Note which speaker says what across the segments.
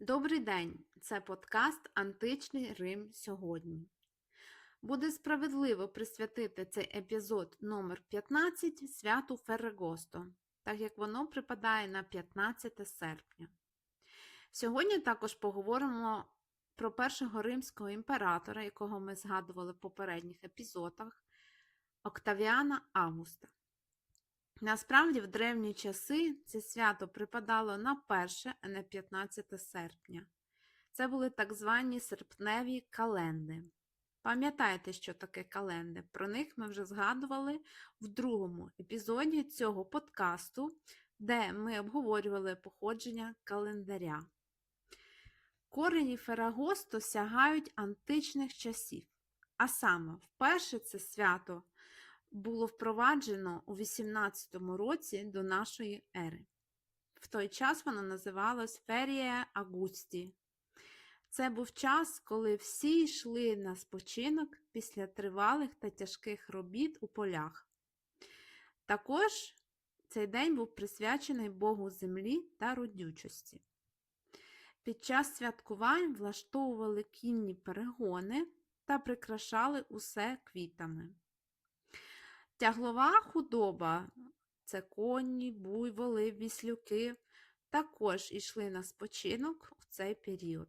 Speaker 1: Добрий день! Це подкаст Античний Рим сьогодні. Буде справедливо присвятити цей епізод номер 15 святу Феррагосто, так як воно припадає на 15 серпня. Сьогодні також поговоримо про першого римського імператора, якого ми згадували в попередніх епізодах, Октавіана Августа. Насправді, в древні часи це свято припадало на 1, а не 15 серпня. Це були так звані серпневі календи. Пам'ятаєте, що таке календи? Про них ми вже згадували в другому епізоді цього подкасту, де ми обговорювали походження календаря. Корені Ферагосту сягають античних часів, а саме, вперше це свято було впроваджено у 18 році до нашої ери. В той час воно називалось Ферія Агусті. Це був час, коли всі йшли на спочинок після тривалих та тяжких робіт у полях. Також цей день був присвячений Богу землі та родючості. Під час святкувань влаштовували кінні перегони та прикрашали усе квітами. Тяглова худоба це коні, буйволи, віслюки, також йшли на спочинок в цей період.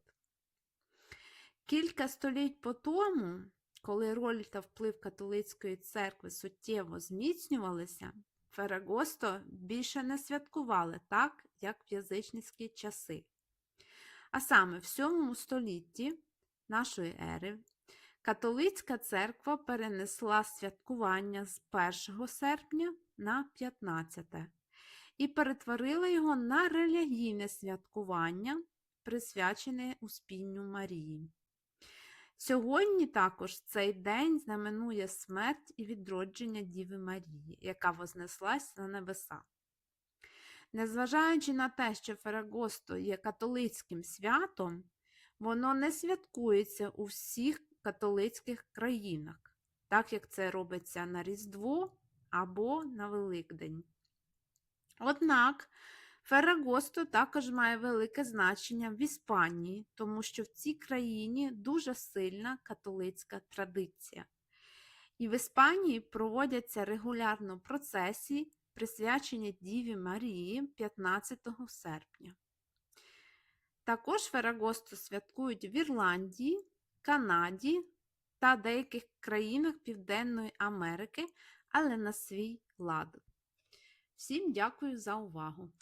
Speaker 1: Кілька століть по тому, коли роль та вплив католицької церкви суттєво зміцнювалися, Ферагосто більше не святкували так, як в язичницькі часи. А саме в 7 столітті нашої ери Католицька церква перенесла святкування з 1 серпня на 15 і перетворила його на релігійне святкування, присвячене Успінню Марії. Сьогодні також цей день знаменує смерть і відродження Діви Марії, яка вознеслась на небеса. Незважаючи на те, що Ферагосто є католицьким святом, воно не святкується у всіх католицьких країнах, так як це робиться на Різдво або на Великдень. Однак Феррагосто також має велике значення в Іспанії, тому що в цій країні дуже сильна католицька традиція. І в Іспанії проводяться регулярно процесії, присвячені Діві Марії 15 серпня. Також Феррагосто святкують в Ірландії, Канаді та деяких країнах Південної Америки, але на свій лад. Всім дякую за увагу!